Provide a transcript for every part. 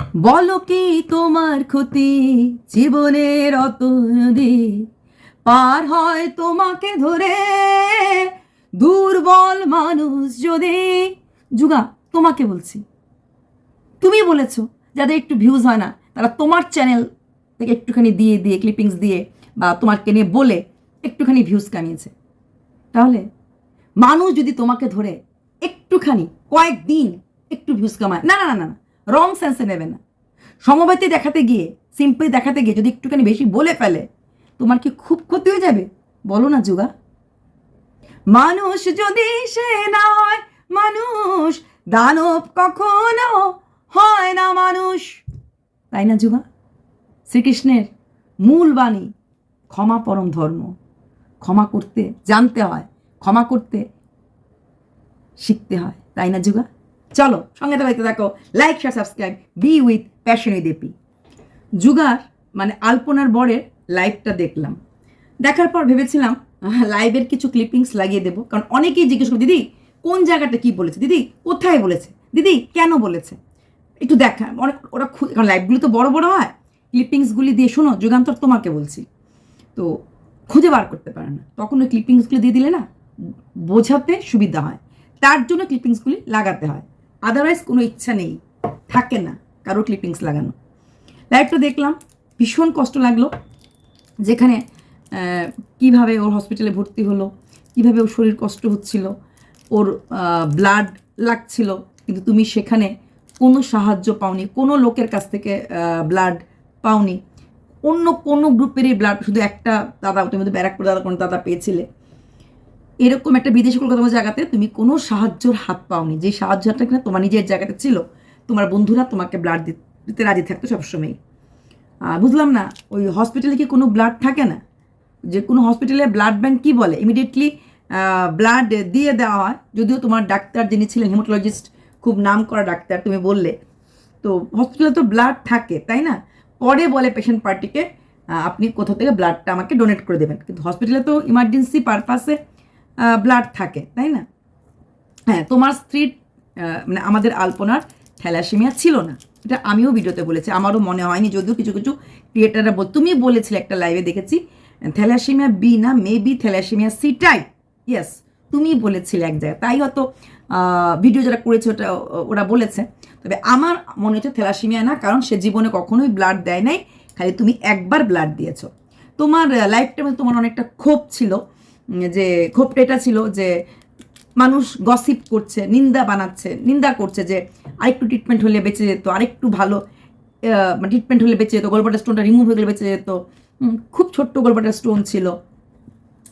বলো কি তোমার ক্ষতি? জীবনের অত নদী পার হয় তোমাকে ধরে। দুর্বল মানুষ যদি যুগা, তোমাকে বলছি। তুমি বলেছ, যাদের একটু ভিউজ হয় না, তারা তোমার চ্যানেল থেকে একটুখানি দিয়ে দিয়ে ক্লিপিংস দিয়ে, বা তোমাকে নিয়ে বলে একটুখানি ভিউজ কামিয়েছে। তাহলে মানুষ যদি তোমাকে ধরে, একটুখানি, কয়েকদিন একটু ভিউজ কামায়। না না না না না। রং সেন্সে নেবে না। সমবায়তে দেখাতে গিয়ে সিম্পলি দেখাতে গিয়ে যদি একটুখানি বেশি বলে ফেলে, তোমার কি খুব ক্ষতি হয়ে যাবে? বলো না যুগা মানুষ যদি সে না হয়, মানুষ দানব কখনো হয় না মানুষ। তাই না যুগা শ্রীকৃষ্ণের মূল বাণী, ক্ষমা পরম ধর্ম। ক্ষমা করতে জানতে হয়, ক্ষমা করতে শিখতে হয়। তাই না যুগা চলো, সঙ্গে থাকতে দেখো like share subscribe be with passion AP যুগার মানে আলপনার বরের লাইভটা দেখলাম। দেখার পর ভেবেছিলাম লাইভের কিছু ক্লিপিংস লাগিয়ে দেবো। কারণ অনেকেই জিজ্ঞেস করে দিদি, কোন জায়গাটা কি বলেছে? দিদি, কোথায় বলেছে? দিদি, কেন বলেছে? একটু দেখা, অনেক, ওরা কারণ লাইভগুলি তো বড় বড় হয়। ক্লিপিংসগুলি দিয়ে শোনো, যুগান্তর তোমাকে বলছি। তো খুঁজে বার করতে পারে না। তখন ওই ক্লিপিংসগুলি দিয়ে দিলে না, বোঝাতে সুবিধা হয়। তার জন্য ক্লিপিংসগুলি লাগাতে হয়। আদারওয়াইজ কোনো ইচ্ছা নেই। থাকে না কারও ক্লিপিংস লাগানো। লাইভটা দেখলাম, ভীষণ কষ্ট লাগল। যেখানে কীভাবে ওর হসপিটালে ভর্তি হলো, কীভাবে ওর শরীর কষ্ট হচ্ছিল, ওর ব্লাড লাগছিল, কিন্তু তুমি সেখানে কোনো সাহায্য পাওনি, কোনো লোকের কাছ থেকে ব্লাড পাওনি। অন্য কোনো গ্রুপেরই ব্লাড শুধু একটা দাদা তুমি তো ব্যারাকপুর দাদা কোনো দাদা পেয়েছিলে। এরকম একটা বিদেশি কলকাতা জায়গাতে তুমি কোনো সাহায্যর হাত পাওনি। যে সাহায্যটা কিনা তোমার নিজের জায়গাতে ছিল তোমার বন্ধুরা তোমাকে ব্লাড দিতে রাজি থাকতো সবসময় আহ, বুঝলাম না ওই হসপিটালে কি কোনো ব্লাড থাকে না? যে কোনো হসপিটালে ব্লাড ব্যাংক কী বলে? ইমিডিয়েটলি ব্লাড দিয়ে দেওয়া হয়। যদিও তোমার ডাক্তার যিনি ছিলেন হেমাটোলজিস্ট খুব নাম করা ডাক্তার তুমি বললে। তো হসপিটালে তো ব্লাড থাকে তাই না? পরে বলে পেশেন্ট পার্টিকে আপনি কোথা থেকে ব্লাডটা আমাকে ডোনেট করে দেবেন। কিন্তু হসপিটালে তো ইমার্জেন্সি পারপাসে ব্লাড থাকে, তাই না? হ্যাঁ তোমার স্ত্রীর মানে আমাদের আলপনার থ্যালাসেমিয়া ছিল না। এটা আমিও ভিডিওতে বলেছি, আমারও মনে হয়নি, যদিও কিছু কিছু ক্রিয়েটাররা বল তুমি বলেছিলে একটা লাইভে দেখেছি, থ্যালাসেমিয়া বি না maybe thalassemia C type yes তুমি বলেছিলে এক জায়গায়, তাই হয়তো ভিডিও যারা করেছে ওটা, ওরা বলেছে। তবে আমার মনে হচ্ছে থ্যালাসেমিয়া না, কারণ সে জীবনে কখনোই ব্লাড দেয় নাই, খালি তুমি একবার ব্লাড দিয়েছ। তোমার লাইফটার মধ্যে তোমার অনেকটা ক্ষোভ ছিল যে ক্ষোভটা এটা ছিল যে মানুষ গসিপ করছে, নিন্দা বানাচ্ছে, নিন্দা করছে যে আরেকটু ট্রিটমেন্ট হলে বেঁচে যেত, আরেকটু ভালো ট্রিটমেন্ট হলে বেঁচে যেত গোলবাটার স্টোনটা রিমুভ হয়ে গেলে বেঁচে যেত। খুব ছোট্ট গোলবাটার স্টোন ছিল।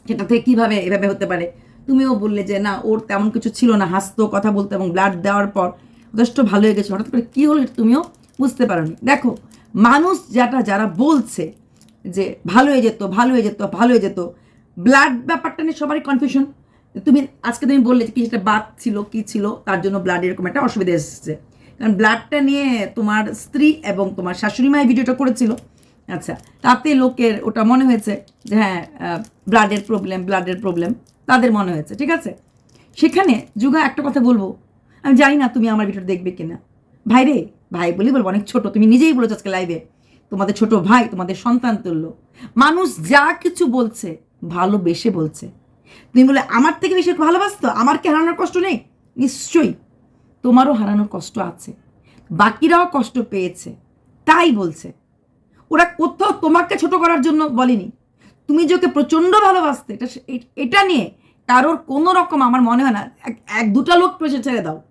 সেটা থেকে কীভাবে এভাবে হতে পারে? তুমিও বললে যে না, ওর তেমন কিছু ছিল না, হাসতো, কথা বলতো এবং ব্লাড দেওয়ার পর যথেষ্ট ভালো হয়ে গেছে। হঠাৎ করে কী হলো তুমিও বুঝতে পারোনি। দেখো, মানুষ যেটা, যারা বলছে যে ভালো হয়ে যেত, ভালো হয়ে যেত, ভালো হয়ে যেত ব্লাড ব্যাপারটা নিয়ে সবারই কনফিউশন তুমি আজকে তুমি বললে কি একটা বাত ছিল, কি ছিল, তার জন্য ব্লাড এরকম একটা অসুবিধা এসেছে। কারণ ব্লাডটা নিয়ে তোমার স্ত্রী এবং তোমার শাশুড়ি মায়ের ভিডিওটা করেছিল। আচ্ছা তাতে লোকের ওটা মনে হয়েছে যে হ্যাঁ ব্লাডের প্রবলেম ব্লাডের প্রবলেম তাদের মনে হয়েছে, ঠিক আছে? সেখানে যুগা একটা কথা বলব, আমি জানি না তুমি আমার ভিডিও দেখবে কিনা। ভাই রে, ভাই বলি বলব, অনেক ছোট, তুমি নিজেই বলেছ আজকে লাইভে তোমাদের ছোট ভাই, তোমাদের সন্তান তুল্য। মানুষ যা কিছু বলছে ভালোবেসে বলছে। তুমি বলে, আমার থেকে বেশি ভালোবাসতো আমার কি হারানোর কষ্ট নেই? নিশ্চয়ই। তোমারও হারানোর কষ্ট আছে। বাকিরাও কষ্ট পেয়েছে। তাই বলছে। ওরা কোথাও তোমাকে ছোট করার জন্য বলেনি। তুমি যে ওকে প্রচণ্ড ভালোবাসতে, এটা এটা নিয়ে কারোর কোনো রকম আমার মনে হয় না। এক- দুটা লোক পেশে ছেড়ে দাও।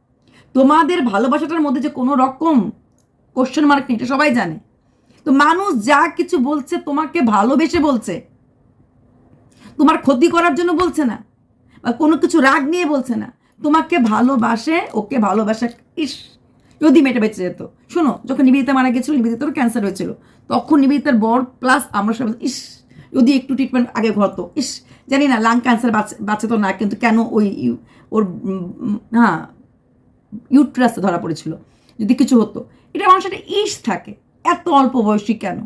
তোমাদের ভালোবাসাটার মধ্যে যে কোনো রকম কোশ্চেন মার্ক নেই, এটা সবাই জানে। তো মানুষ যা কিছু বলছে, তোমাকে ভালোবেসে বলছে তোমার ক্ষতি করার জন্য বলছে না, বা কোনো কিছু রাগ নিয়ে বলছে না। তোমাকে ভালোবাসে, ওকে ভালোবাসে, ইস, যদি মেয়েটা বেঁচে যেত। শোনো, যখন নিবেদিতা মারা গেছিল নিবেদিতারও ক্যান্সার হয়েছিল, তখন নিবেদিতার বর প্লাস আমরা সবাই ইস, যদি একটু ট্রিটমেন্ট আগে ঘরতো ইস, জানি না লাং ক্যান্সার বাঁচে তো না, কিন্তু কেন ওই ওর হ্যাঁ ইউট্রাসে ধরা পড়েছিল? যদি কিছু হতো। এটা মানুষের ইস থাকে, এত অল্প বয়সী কেন?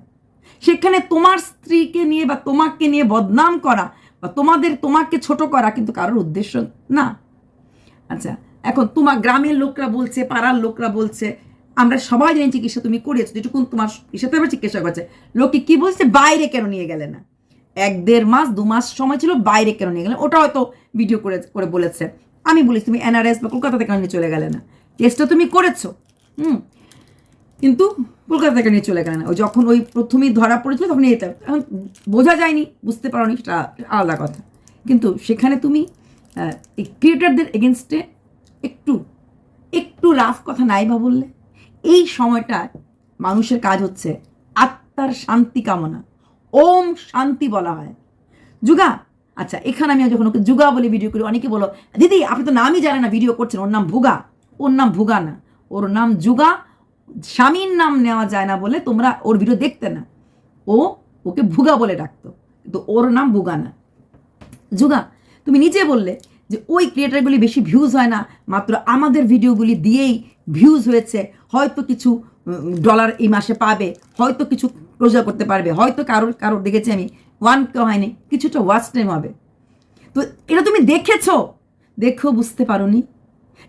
সেখানে তোমার স্ত্রীকে নিয়ে বা তোমাকে নিয়ে বদনাম করা বা তোমাদের তোমাকে ছোট করা কিন্তু কারোর উদ্দেশ্য না। আচ্ছা এখন তোমার গ্রামের লোকরা বলছে, পাড়ার লোকরা বলছে, আমরা সবাই জানি চিকিৎসা তুমি করেছ, যেটুকুন তোমার সাথে আবার চিকিৎসা করছে। লোকে কি বলছে? বাইরে কেন নিয়ে গেলে না? এক দেড় মাস, দু মাস সময় ছিল, বাইরে কেন নিয়ে গেলে ওটা হয়তো ভিডিও করে করে বলেছে। আমি বলি তুমি এনআরএস বা কলকাতা থেকে নিয়ে চলে গেলে না। টেস্টটা তুমি করেছ, হুম? কিন্তু কলকাতা থেকে নিয়ে চলে গেলে না। ওই যখন ওই প্রথমেই ধরা পড়েছিল, তখন এটা এখন বোঝা যায়নি, বুঝতে পারোনি, সেটা আলাদা কথা। কিন্তু সেখানে তুমি এই ক্রিয়েটারদের এগেনস্টে একটু একটু রাফ কথা নাই বা বললে, এই সময়টা মানুষের কাজ হচ্ছে আত্মার শান্তি কামনা। ওম শান্তি বলা হয়। যুগা আচ্ছা এখানে আমি যখন ওকে যুগা বলে ভিডিও করি, অনেকে বলো, দিদি, আপনি তো নামই জানেন না ভিডিও করছেন, ওর নাম ভুগা। ওর নাম ভুগা না, ওর নাম যুগা স্বামীর নাম নেওয়া যায় না বলে তোমরা ওর ভিডিও দেখতে না। ও ওকে ভুগা বলে ডাকতো, কিন্তু ওর নাম ভুগা না। যুগা, তুমি নিজে বললে যে ওই ক্রিয়েটারগুলি বেশি ভিউজ হয় না, মাত্র আমাদের ভিডিওগুলি দিয়েই ভিউজ হয়েছে। হয়তো কিছু ডলার এই মাসে পাবে, হয়তো কিছু রোজগার করতে পারবে, হয়তো কারোর কারোর দেখেছি আমি ওয়ান কেউ হয়নি, কিছুটা ওয়াচ টাইম হবে। তো এটা তুমি দেখেছ? দেখেও বুঝতে পারোনি?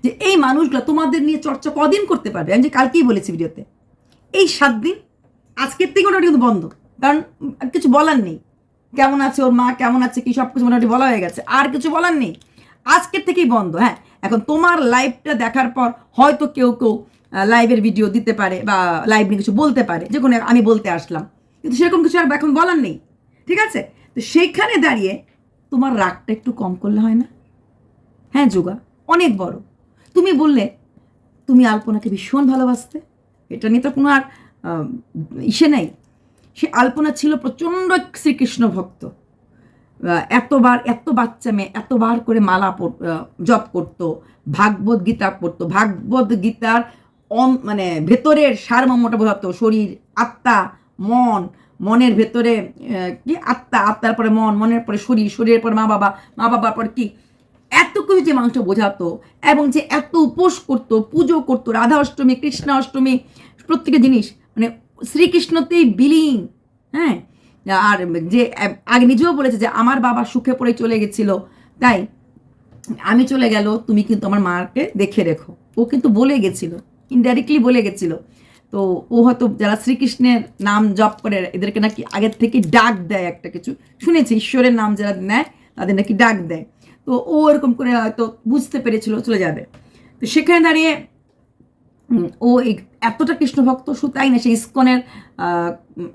যে এই মানুষগুলো তোমাদের নিয়ে চর্চা কদিন করতে পারবে? আমি যে কালকেই বলেছি ভিডিওতে। এই সাত দিন, আজকের থেকে ওটা কিন্তু বন্ধ। কারণ কিছু বলার নেই। কেমন আছে ওর মা, কেমন আছে, কি সব কিছু মোটামুটি বলা হয়ে গেছে। আর কিছু বলার নেই। আজকের থেকেই বন্ধ হ্যাঁ? এখন তোমার লাইভটা দেখার পর হয়তো কেউ কেউ লাইভের ভিডিও দিতে পারে বা লাইভ নিয়ে কিছু বলতে পারে। যে কোনো আমি বলতে আসলাম। কিন্তু সেরকম কিছু আর এখন বলার নেই। ঠিক আছে? তো সেইখানে দাঁড়িয়ে তোমার রাগটা একটু কম করলে হয় না? হ্যাঁ যোগা? অনেক বড়। তুমি বললে, তুমি আলপনাকে ভীষণ ভালোবাসতে। এটা নিয়ে তো কোনো আর ইসে নাই। সে আলপনা ছিল প্রচণ্ড শ্রীকৃষ্ণ ভক্ত। এতবার, এত বাচ্চা মেয়ে, এতবার করে মালা জপ করতো, ভাগবত গীতা পড়তো। ভাগবত গীতার অন মানে ভেতরের সারমর্মটা বোঝাতো, শরীর, আত্মা, মন। মনের ভেতরে কি? আত্মা, আত্মার পরে মন, মনের পরে শরীর, শরীরের পরে মা বাবা মা বাবার পরে কি? কিছু যে মানুষটা বোঝাতো এবং যে এত উপোস করতো, পুজো করতো, রাধা অষ্টমী, কৃষ্ণ অষ্টমী, প্রত্যেকটা জিনিস মানে শ্রীকৃষ্ণতেই বিলীন হ্যাঁ? আর যে, আগে নিজেও বলেছে যে আমার বাবা সুখে পড়ে চলে গেছিল, তাই আমি চলে গেল, তুমি কিন্তু আমার মাকে দেখে রেখো। ও কিন্তু বলে গেছিল ইনডাইরেক্টলি বলে গেছিল। তো ও হয়তো যারা শ্রীকৃষ্ণের নাম জপ করে, এদেরকে নাকি আগের থেকে ডাক দেয় একটা কিছু। শুনেছি, ঈশ্বরের নাম যারা নেয়, তাদের নাকি ডাক দেয়। তো ও এরকম করে হয়তো বুঝতে পেরেছিল, চলে যাবে। তো সেখানে দাঁড়িয়ে ও এই এতটা কৃষ্ণ ভক্ত শুধু তাই না সে ইস্কনের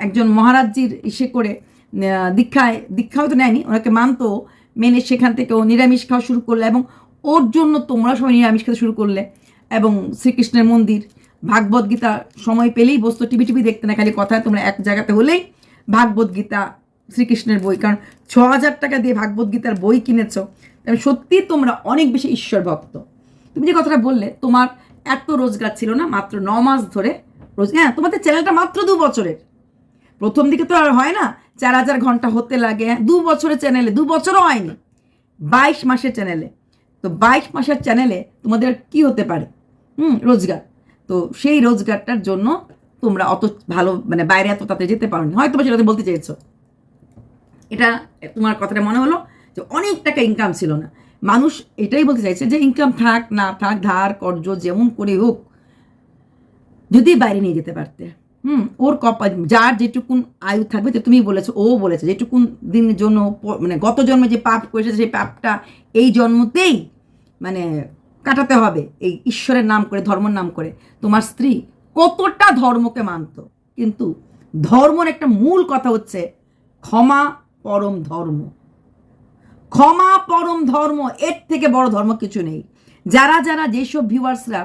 একজন মহারাজ্যির ইসে করে দীক্ষায়, দীক্ষাও তো নেয়নি, ওনাকে মানতো মেনে সেখান থেকে ও নিরামিষ খাওয়া শুরু করল এবং ওর জন্য তোমরা সবাই নিরামিষ খেতে শুরু করলে এবং শ্রীকৃষ্ণের মন্দির, ভাগবত গীতা সময় পেলেই বসতো টিভি টিভি দেখতে না, খালি কথায় তোমরা এক জায়গাতে হলেই ভাগবত গীতা শ্রীকৃষ্ণের বই কারণ ছ হাজার টাকা দিয়ে ভাগবত গীতার বই কিনেছ তাহলে সত্যি তোমরা অনেক বেশি ঈশ্বর ভক্ত তুমি যে কথাটা বললে তোমার এত রোজগার ছিল না মাত্র ন মাস ধরে রোজ হ্যাঁ তোমাদের চ্যানেলটা মাত্র দু বছরের। প্রথম দিকে তো আর হয় না চার হাজার ঘণ্টা হতে লাগে হ্যাঁ, দু বছরের চ্যানেলে দু বছরও হয়নি বাইশ মাসের চ্যানেলে। তো বাইশ মাসের চ্যানেলে তোমাদের কি হতে পারে? হুম রোজগার। তো সেই রোজগারটার জন্য তোমরা অত ভালো মানে বাইরে এত তাতে যেতে পারোনি। হয়তো সেটা বলতে চেয়েছো। এটা তোমার কথাটা মনে হলো যে অনেক টাকা ইনকাম ছিল না। মানুষ এটাই বলতে চাইছে যে ইনকাম থাক, না থাক, ধার কর্য যেমন করে হোক, যদি বাইরে নিয়ে যেতে পারতে। হুম, ওর কপা, যার যেটুকুন আয়ু থাকবে, যে তুমি বলেছ, ও বলেছে, যেটুকুন দিনের জন্য মানে গত জন্মে যে পাপ করেছে, সেই পাপটা এই জন্মতেই মানে কাটাতে হবে, এই ঈশ্বরের নাম করে, ধর্মের নাম করে। তোমার স্ত্রী কতটা ধর্মকে মানতো, কিন্তু ধর্মের একটা মূল কথা হচ্ছে ক্ষমা পরম ধর্ম। ক্ষমা পরম ধর্ম, এর থেকে বড় ধর্ম কিছু নেই। যারা যারা যেসব ভিউয়ার্সরা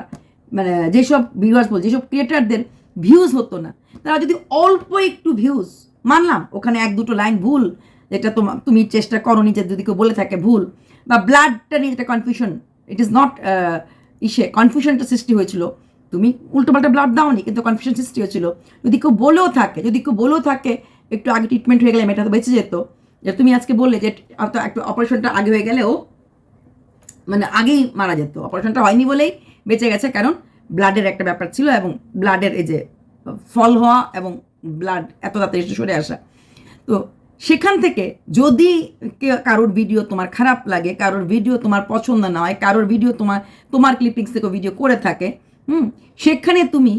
মানে যেসব ভিউয়ার্স বল, যেসব ক্রিয়েটারদের ভিউজ হতো না, তারা যদি অল্প একটু ভিউজ মানলাম, ওখানে এক দুটো লাইন ভুল, যেটা তোমার তুমি চেষ্টা করো নিজে যদি কেউ বলে থাকে ভুল, বা ব্লাডটা নিয়ে যেটা কনফিউশন ইট ইজ নট ইসে কনফিউশনটা সৃষ্টি হয়েছিল। তুমি উল্টোপাল্টা ব্লাড দাওনি, কিন্তু কনফিউশন সৃষ্টি হয়েছিল। যদি কেউ বলেও থাকে, যদি কেউ বলেও থাকে একটু আগে ট্রিটমেন্ট হয়ে গেলে মেয়েটা তো বেঁচে যেত। যে তুমি আজকে বললে যে একটু অপারেশনটা আগে হয়ে গেলেও মানে আগেই মারা যেত। অপারেশনটা হয়নি বলেই বেঁচে গেছে কারণ ব্লাডের একটা ব্যাপার ছিল এবং ব্লাডের এই যে ফল হওয়া এবং ব্লাড এত তাড়াতাড়ি সরে আসা। তো সেখান থেকে যদি কারোর ভিডিও তোমার খারাপ লাগে, কারোর ভিডিও তোমার পছন্দ না হয়, কারোর ভিডিও তোমার তোমার ক্লিপিংস থেকে ভিডিও করে থাকে, হুম, সেখানে তুমি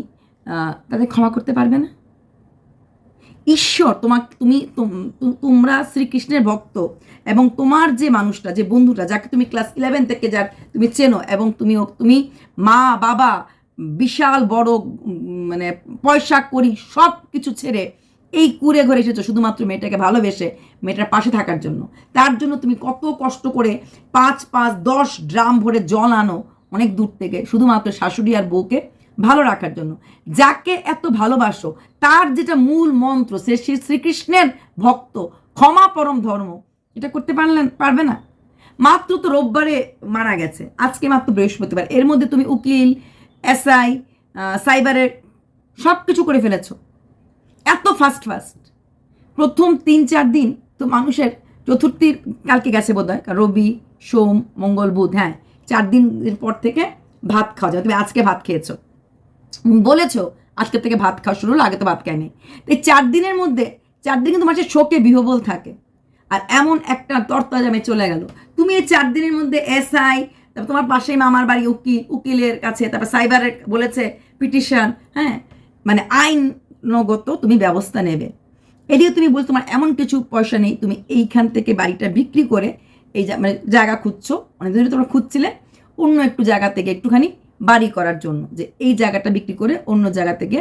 তাদের ক্ষমা করতে পারবে না। ঈশ্বর তোমার তুমি, তোম- তোমরা শ্রীকৃষ্ণের ভক্ত এবং তোমার যে মানুষটা, যে বন্ধুটা, যাকে তুমি ক্লাস ইলেভেন থেকে যার তুমি চেনো এবং তুমি তুমি মা, বাবা, বিশাল, বড় মানে পয়সা করি সব কিছু ছেড়ে এই কুড়ে ঘরে এসেছ শুধুমাত্র মেয়েটাকে ভালোবেসে, মেয়েটার পাশে থাকার জন্য। তার জন্য তুমি কত কষ্ট করে পাঁচ পাঁচ, দশ ড্রাম ভরে জল আনো অনেক দূর থেকে, শুধুমাত্র শাশুড়ি আর বউকে। ভালো রাখার জন্য। যাকে এত ভালোবাসো, তার যেটা মূল মন্ত্র, সে শ্রী শ্রীকৃষ্ণের ভক্ত, ক্ষমা পরম ধর্ম। এটা করতে পারলেন, পারবে না। মাত্র তো রোববারে মারা গেছে। আজকে মাত্র বৃহস্পতিবার। এর মধ্যে তুমি উকিল, এসআই সাইবারের সব কিছু করে ফেলেছ। এত ফাস্ট ফাস্ট প্রথম তিন, চার দিন তো মানুষের চতুর্থীর কালকে গেছে বোধ হয় রবি, সোম, মঙ্গল, বুধ হ্যাঁ চার দিনের পর থেকে ভাত খাওয়া যায়। তুমি আজকে ভাত খেয়েছো। বলেছ, আজকে থেকে ভাত খাওয়া শুরু হলো, আগে তো ভাত খায়নি এই চার দিনের মধ্যে, চার দিন কিন্তু মানুষের শোকে বিহবল থাকে। আর এমন একটা তরতাজামে চলে গেল। তুমি এই চার দিনের মধ্যে এসআই, তারপর তোমার পাশেই মামার বাড়ি উকিল, উকিলের কাছে, তারপর সাইবারের বলেছে, পিটিশন হ্যাঁ? মানে আইনগত তুমি ব্যবস্থা নেবে। এদিকে তুমি বলছো, তোমার এমন কিছু পয়সা নেই, তুমি এইখান থেকে বাড়িটা বিক্রি করে এই মানে জায়গা খুঁজছো। অনেক দিন ধরে তোমরা খুঁজছিলে, অন্য একটু জায়গা থেকে একটুখানি বাড়ি করার জন্য, যে এই জায়গাটা বিক্রি করে অন্য জায়গা থেকে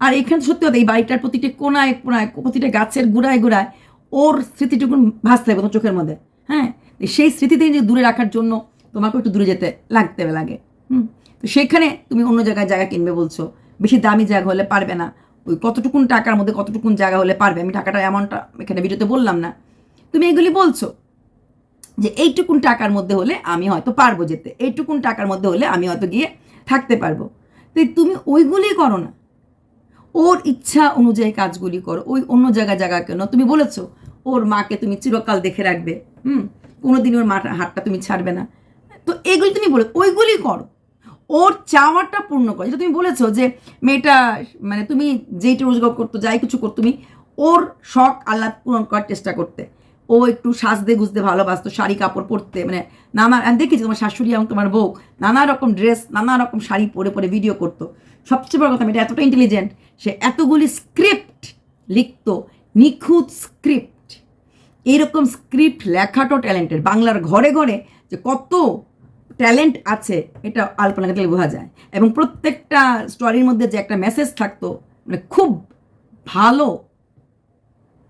আর এখানে সত্যি কথা, এই বাড়িটার প্রতিটি কোনায় কোনায়, প্রতিটা গাছের গুড়ায় গোড়ায় ওর স্মৃতিটুকু ভাসতে হবে তোমার চোখের মধ্যে। হ্যাঁ সেই স্মৃতি থেকে যে দূরে রাখার জন্য তোমাকে একটু দূরে যেতে লাগতে লাগে। হুম, তো সেখানে তুমি অন্য জায়গায় জায়গা কিনবে বলছো। বেশি দামি জায়গা হলে পারবে না। ওই কতটুকুন টাকার মধ্যে কতটুকুন জায়গা হলে পারবে? আমি টাকাটা এমনটা এখানে ভিডিওতে বললাম না। তুমি এগুলি বলছো। যে এইটুকুন টাকার মধ্যে হলে আমি হয়তো পারব যেতে। এইটুকুন টাকার মধ্যে হলে আমি হয়তো গিয়ে থাকতে পারব। তো তুমি ওইগুলি করো না। ওর ইচ্ছা অনুযায়ী কাজগুলি করো। ওই অন্য জায়গা জায়গা কেন? তুমি বলেছ, ওর মাকে তুমি চিরকাল দেখে রাখবে। হুম? কোনোদিন ওর মাটা হাতটা তুমি ছাড়বে না। তো এগুলি তুমি বলে, ওইগুলি করো। ওর চাওয়াটা পূর্ণ করো। যেটা তুমি বলেছ যে, মেয়েটা মানে তুমি যেইটা রোজগার করতো, যাই কিছু করতো তুমি, ওর শখ আহ্লাদ পূরণ করার চেষ্টা করতে। ও একটু সাজতে গুজতে ভালোবাসতো, শাড়ি কাপড় পরতে মানে নানা দেখেছি তোমার শাশুড়ি এবং তোমার বউ নানা রকম ড্রেস নানা রকম শাড়ি পরে পরে ভিডিও করতো। সবচেয়ে বড় কথা এটা এতটা ইন্টেলিজেন্ট সে এতগুলি স্ক্রিপ্ট লিখতো, নিখুঁত স্ক্রিপ্ট এইরকম স্ক্রিপ্ট লেখাটাও ট্যালেন্টেড বাংলার ঘরে ঘরে যে কত ট্যালেন্ট আছে, এটা আলপনা দেখলে বোঝা যায়। এবং প্রত্যেকটা স্টোরির মধ্যে যে একটা মেসেজ থাকতো মানে খুব ভালো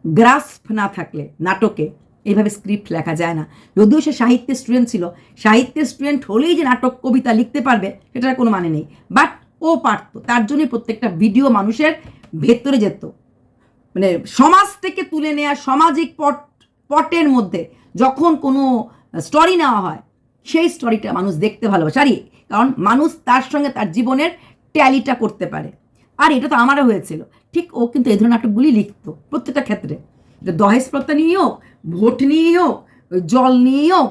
গ্রাস্প না থাকলে, নাটকে এইভাবে স্ক্রিপ্ট লেখা যায় না। যদিও সে সাহিত্যের স্টুডেন্ট ছিল, সাহিত্যের স্টুডেন্ট হলেই যে নাটক, কবিতা লিখতে পারবে, সেটার কোনো মানে নেই। বাট ও পারতো, তার জন্যই প্রত্যেকটা ভিডিও মানুষের ভেতরে যেত। মানে সমাজ থেকে তুলে নেওয়া সামাজিক পট, পটের মধ্যে যখন কোনো স্টোরি নেওয়া হয়, সেই স্টোরিটা মানুষ দেখতে ভালোবাসে। আরে কারণ মানুষ তার সঙ্গে তার জীবনের ট্যালিটা করতে পারে। আর এটা তো আমারও হয়েছিল। ঠিক ও কিন্তু এই ধরনের নাটকগুলি লিখতো প্রত্যেকটা ক্ষেত্রে। এটা দহেজ প্রত্যা নিয়েই হোক, ভোট নিয়েই হোক, জল নিয়েই হোক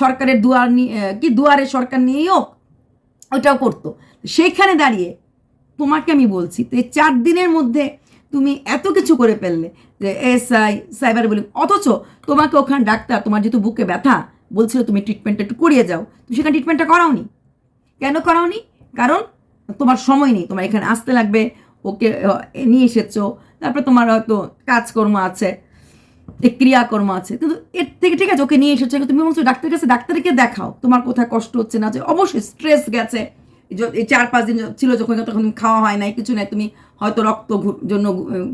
সরকারের দুয়ার নিয়ে কি দুয়ারে সরকার নিয়েই হোক, ওইটাও করতো। সেইখানে দাঁড়িয়ে তোমাকে আমি বলছি, তো এই চার দিনের মধ্যে তুমি এত কিছু করে ফেললে যে এসআই সাইবার বলি অথচ তোমাকে ওখানে ডাক্তার, তোমার যেহেতু বুকে ব্যথা, বলছিল তুমি ট্রিটমেন্টটা একটু করিয়ে যাও। তুমি সেখানে ট্রিটমেন্টটা করাওনি। কেন করাওনি? কারণ তোমার সময় নেই, তোমার এখানে আসতে লাগবে ওকে নিয়ে এসেছ। তারপরে তোমার হয়তো কাজকর্ম আছে ক্রিয়াকর্ম আছে। কিন্তু এর থেকে ঠিক আছে, ওকে নিয়ে এসেছে। তুমি বলছো, ডাক্তারের কাছে, ডাক্তারকে দেখাও। তোমার কোথায় কষ্ট হচ্ছে না, যে অবশ্যই স্ট্রেস গেছে। এই চার পাঁচ দিন ছিল যখন, তখন খাওয়া হয় নাই, কিছু নাই, তুমি হয়তো রক্ত জন্য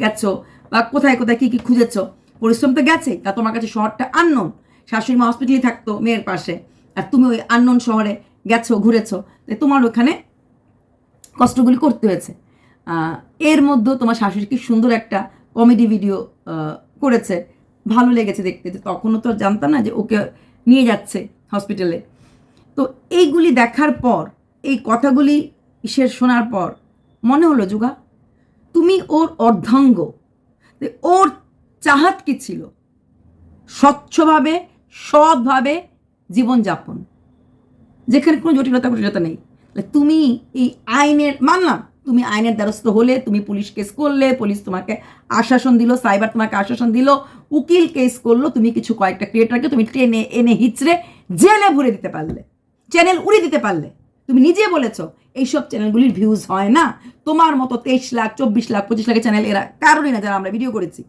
গেছো। বা কোথায় কোথায় কী কী খুঁজেছো? পরিশ্রম তো গেছে তা তোমার কাছে শহরটা আননোন শাশুড়ি মা হসপিটালে থাকতো মেয়ের পাশে। আর তুমি ওই আননোন শহরে গেছো, ঘুরেছো। তোমার ওখানে কষ্টগুলি করতে হয়েছে। এর মধ্যেও তোমার শাশুড়ি কি সুন্দর একটা কমেডি ভিডিও করেছে। ভালো লেগেছে দেখতে। যে তখনও তো জানতাম না যে ওকে নিয়ে যাচ্ছে হসপিটালে তো এইগুলি দেখার পর, এই কথাগুলি ইসের শোনার পর মনে হলো যুগা তুমি ওর অর্ধাঙ্গ। ওর চাহাত কি ছিল? স্বচ্ছভাবে, সৎভাবে জীবনযাপন। যেখানে কোনো জটিলতা জটিলতা নেই। তুমি এই আইনের, মানলাম তুমি আইনের দ্বারস্থ হলে, তুমি পুলিশ কেস করলে, পুলিশ তোমাকে আশ্বাসন দিল সাইবার তোমাকে আশ্বাসন দিল, উকিল কেস করল, তুমি কিছু কয়েকটা ক্রিয়েটারকে তুমি টেনে, এনে হিচড়ে জেলে ভরে দিতে পারলে। চ্যানেল উড়ে দিতে পারলে। তুমি নিজে বলেছ, এইসব চ্যানেলগুলির ভিউজ হয় না। তোমার মতো তেইশ লাখ, চব্বিশ লাখ, পঁচিশ লাখের চ্যানেল এরা কারণই না যারা আমরা ভিডিও করেছি।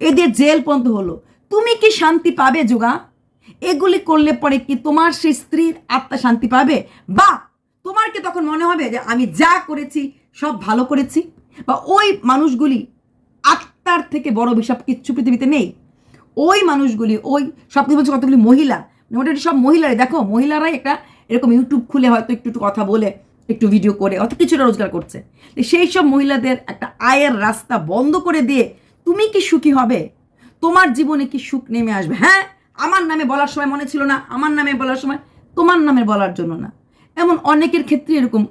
এদের জেল পর্যন্ত হলো। তুমি কি শান্তি পাবে, যোগা? এগুলি করলে পরে কি তোমার সেই স্ত্রীর আত্মা শান্তি পাবে? বা তোমার কি তখন মনে হবে যে আমি যা করেছি সব ভালো করেছি বা ওই মানুষগুলি আত্মার থেকে বড় বিষয় কিচ্ছু পৃথিবীতে নেই। ওই মানুষগুলি, ওই সব কিছু বলছে কতগুলি মহিলা। মোটামুটি সব মহিলারাই, দেখো, মহিলারাই একটা এরকম ইউটিউব খুলে হয়তো একটু একটু কথা বলে, একটু ভিডিও করে, অত কিছুটা রোজগার করছে। সেই সব মহিলাদের একটা আয়ের রাস্তা বন্ধ করে দিয়ে তুমি কি সুখী হবে? তোমার জীবনে কি সুখ নেমে আসবে? হ্যাঁ আমার নামে বলার সময় মনে ছিল না, আমার নামে বলার সময় তোমার নামে বলার জন্য না। এমন অনেকের ক্ষেত্রে এরকম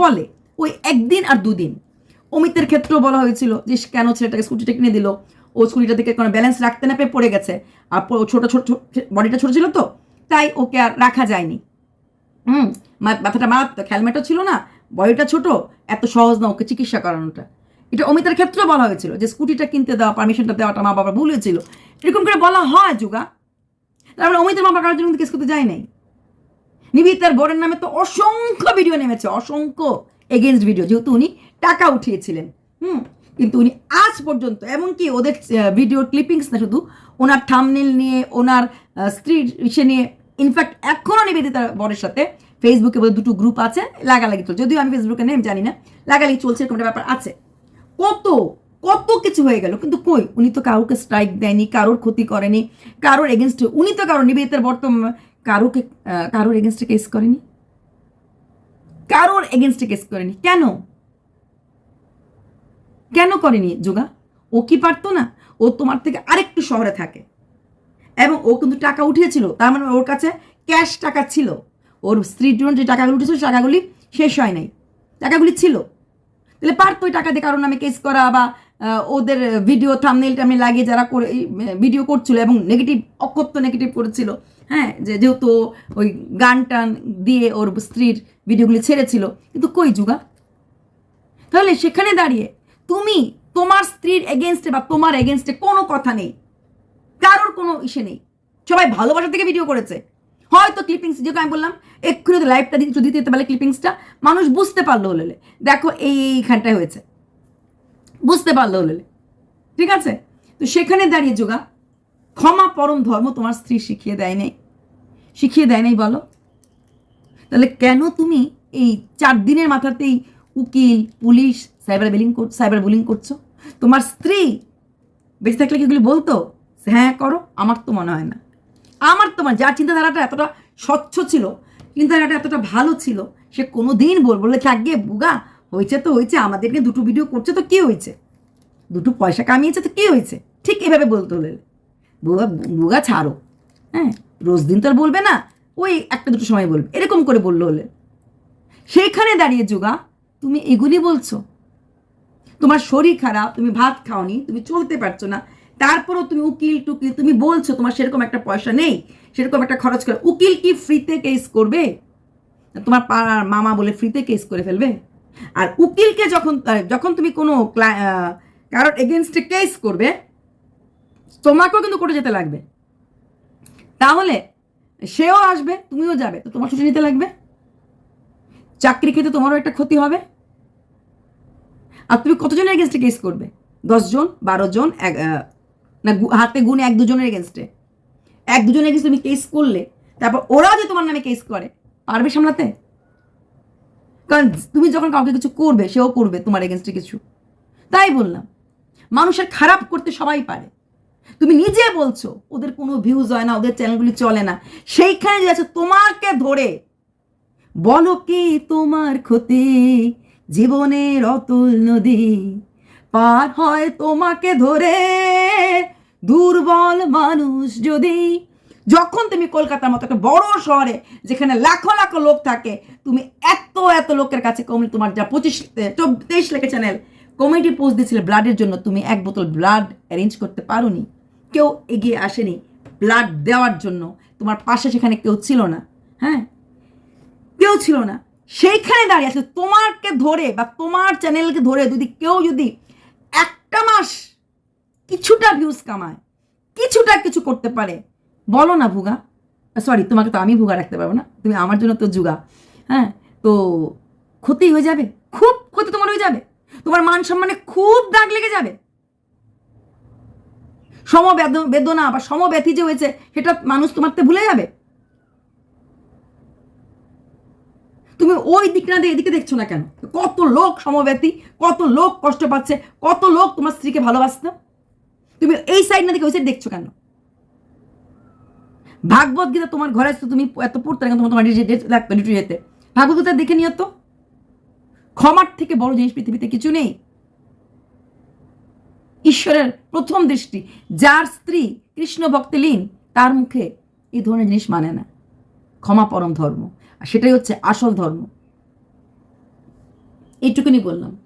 বলে। ওই একদিন আর দুদিন। অমিতের ক্ষেত্রেও বলা হয়েছিল যে কেন ছেলেটাকে স্কুটিটা কিনে দিল? ও স্কুটিটা থেকে কোনো ব্যালেন্স রাখতে না পেয়ে পড়ে গেছে। আর ছোট ছোট বডিটা ছোট ছিল তো, তাই ওকে আর রাখা যায়নি। হুম মাথাটা মারাত্মক হেলমেটও ছিল না, বডিটা ছোট, এত সহজ না ওকে চিকিৎসা করানোটা। এটা অমিতার ক্ষেত্রেও বলা হয়েছিল যে স্কুটিটা কিনতে দেওয়া পারমিশনটা দেওয়াটা মা বাবা ভুল হয়েছিল। এরকম করে বলা হয়, যুগা। তারপরে অমিতের মা বাবা কারোর জন্য কেস করতে যায় নাই। নিবিতার বরের নামে তো অসংখ্য ভিডিও নেমেছে, অসংখ্য। এগেনস্ট ভিডিও যেহেতু উনি টাকা উঠিয়েছিলেন, হুম? কিন্তু উনি আজ পর্যন্ত, এমনকি ওদের ভিডিও ক্লিপিংস না, শুধু ওনার থামনেল নিয়ে, ওনার স্ত্রীর ইসে নিয়ে ইনফ্যাক্ট এখনও নিবেদিতার বরের সাথে ফেসবুকে বোধহয় দুটো গ্রুপ আছে, লাগালাগি চলছে। যদিও আমি ফেসবুকে নেই আমি জানি না, লাগালাগি চলছে, এরকম ব্যাপার আছে। কত কত কিছু হয়ে গেল, কিন্তু কই? উনি তো কাউকে স্ট্রাইক দেয়নি, কারোর ক্ষতি করেনি, কারোর এগেনস্টে উনি তো কারোর নিবেদিতার বর্তমান কারোকে কারোর এগেনস্টে কেস করেনি। কারোর এগেনস্টে কেস করেনি। কেন? কেন করেনি যোগা? ও কি পারতো না? ও তোমার থেকে আরেকটু শহরে থাকে। এবং ও কিন্তু টাকা উঠিয়েছিল। তার মানে ওর কাছে ক্যাশ টাকা ছিল। ওর স্ত্রীর জন্য যে টাকাগুলো উঠেছিল, টাকাগুলি শেষ হয় নাই। টাকাগুলি ছিল। তাহলে পারতো ওই টাকা দিয়ে কারোর নামে কেস করা বা ওদের ভিডিও থামনেল টামনেল লাগিয়ে যারা করে ভিডিও করছিল এবং নেগেটিভ অকথ্য নেগেটিভ করেছিল। হ্যাঁ যে যেহেতু ওই গান টান দিয়ে ওর স্ত্রীর ভিডিওগুলি ছেড়েছিল, কিন্তু কই যুগা? তাহলে সেখানে দাঁড়িয়ে তুমি তোমার স্ত্রীর এগেনস্টে বা তোমার এগেনস্টে কোনো কথা নেই। কারোর কোনো ইসে নেই। সবাই ভালোবাসা থেকে ভিডিও করেছে। হয়তো ক্লিপিংস যেহেতু আমি বললাম, এক্ষুনি তো লাইভটা দিতে দিতে দিতে পারলে ক্লিপিংসটা মানুষ বুঝতে পারল হলে দেখো এই এইখানটায় হয়েছে। বুঝতে পারল হলে ঠিক আছে? তো সেখানে দাঁড়িয়ে যোগা ক্ষমা পরম ধর্ম তোমার স্ত্রী শিখিয়ে দেয় নাই। শিখিয়ে দেয় নাই, বলো। তাহলে কেন তুমি এই চার দিনের মাথাতেই উকিল, police, cyber billing cyber bullying করছ? তোমার স্ত্রী, বেঁচে থাকলে কি বলতো? হ্যাঁ করো, আমার তো মনে হয় না। আমার তো মানে যার চিন্তাধারাটা এতটা স্বচ্ছ ছিল, চিন্তাধারাটা এতটা ভালো ছিল, সে কোনো দিন বল বলে থাকবে বুগা, হয়েছে তো হয়েছে, আমাদেরকে দুটো ভিডিও করছে তো কি হয়েছে? দুটো পয়সা কামিয়েছে তো কি হয়েছে? ঠিক এভাবে বলতে হলে। বুগা বুগা ছাড়ো। হ্যাঁ রোজ দিন তো আর বলবে না, ওই একটা দুটো সময় বলবে, এরকম করে বলল হলে সেইখানে দাঁড়িয়ে যোগা, তুমি এগুলি বলছো। তোমার শরীর খারাপ, তুমি ভাত খাওনি, তুমি চলতে পারছ না, তারপরও তুমি উকিল টুকিল, তুমি বলছো তোমার সেরকম একটা পয়সা নেই, সেরকম একটা খরচ করে, উকিল কি ফ্রিতে কেস করবে? তোমার পাড়ার মামা বলে ফ্রিতে কেস করে ফেলবে? আর উকিলকে যখন যখন তুমি কোনো কারোর এগেনস্টে কেস করবে তোমাকেও কিন্তু কোর্টে যেতে লাগবে। তাহলে সেও আসবে, তুমিও যাবে, তো তোমার ছুটি নিতে লাগবে। চাকরি খেতে তোমারও একটা ক্ষতি হবে। আর তুমি কতজনের এগেনস্টে কেস করবে? দশজন বারো জন এক না হাতে গুনে এক, দুজনের এগেনস্টে এক দুজনের এগেনস্টে তুমি কেস করলে, তারপর ওরাও যে তোমার নামে কেস করে, পারবে সামলাতে? কারণ তুমি যখন কাউকে কিছু করবে, সেও করবে তোমার এগেনস্টে কিছু। তাই বললাম, মানুষের খারাপ করতে সবাই পারে। তুমি নিজে বলছো, ওদের কোনো ভিউজ হয় না, ওদের চ্যানেলগুলি চলে না। সেইখানে যে আছে, তোমাকে ধরে। বলো কি তোমার ক্ষতি? জীবনের অতুল নদী পার হয় তোমাকে ধরে। দুর্বল মানুষ যদি, যখন তুমি কলকাতার মতো একটা বড় শহরে, যেখানে লাখো লাখো লোক থাকে, তুমি এত এত লোকের কাছে কমে তোমার যা পঁচিশ তেইশ লেখে চ্যানেল কমেডি পোস্ট দিয়েছিলে ব্লাডের জন্য, তুমি এক বোতল ব্লাড অ্যারেঞ্জ করতে পারোনি। কেউ এগিয়ে আসেনি ব্লাড দেওয়ার জন্য। তোমার পাশে সেখানে কেউ ছিল না হ্যাঁ? কেউ ছিল না। সেইখানে দাঁড়িয়ে আছে, তোমাকে ধরে বা তোমার চ্যানেলকে ধরে যদি কেউ যদি একটা মাস কিছুটা ভিউজ কামায়, কিছুটা কিছু করতে পারে, বলো না ভুগা। সরি তোমাকে তো আমি ভুগা রাখতে পারব না। তুমি আমার জন্য তো যুগা হ্যাঁ? তো ক্ষতি হয়ে যাবে, খুব ক্ষতি তোমার হয়ে যাবে। তোমার মান সম্মানে খুব দাগ লেগে যাবে। সমবেদ- বেদনা বা সমব্যথি যে হয়েছে সেটা মানুষ তোমার তো ভুলে যাবে তুমি ওই দিক না দিয়ে এদিকে দেখছ না কেন কত লোক সমব্যথী কত লোক কষ্ট পাচ্ছে কত লোক তোমার স্ত্রীকে ভালোবাসতো তুমি এই সাইড না দেখে ওই সাইড দেখছ কেন ভাগবত গীতা তোমার ঘরে আসতো তুমি এত পড়তে না তোমার তোমার লাগতো যেতে ভাগবত গীতা দেখে নিও তো ক্ষমার থেকে বড় জিনিস পৃথিবীতে কিছু নেই ঈশ্বরের প্রথম দৃষ্টি, যার স্ত্রী কৃষ্ণ ভক্তিলীন তার মুখে এই ধরনের জিনিস মানে না। ক্ষমা পরম ধর্ম। আর সেটাই হচ্ছে আসল ধর্ম। এইটুকুনি বললাম।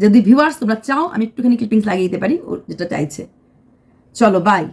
যদি ভিউয়ার্স তোমরা চাও, আমি একটুখানি ক্লিপিংস লাগিয়ে দিতে পারি, ও যেটা চাইছে। চলো বাই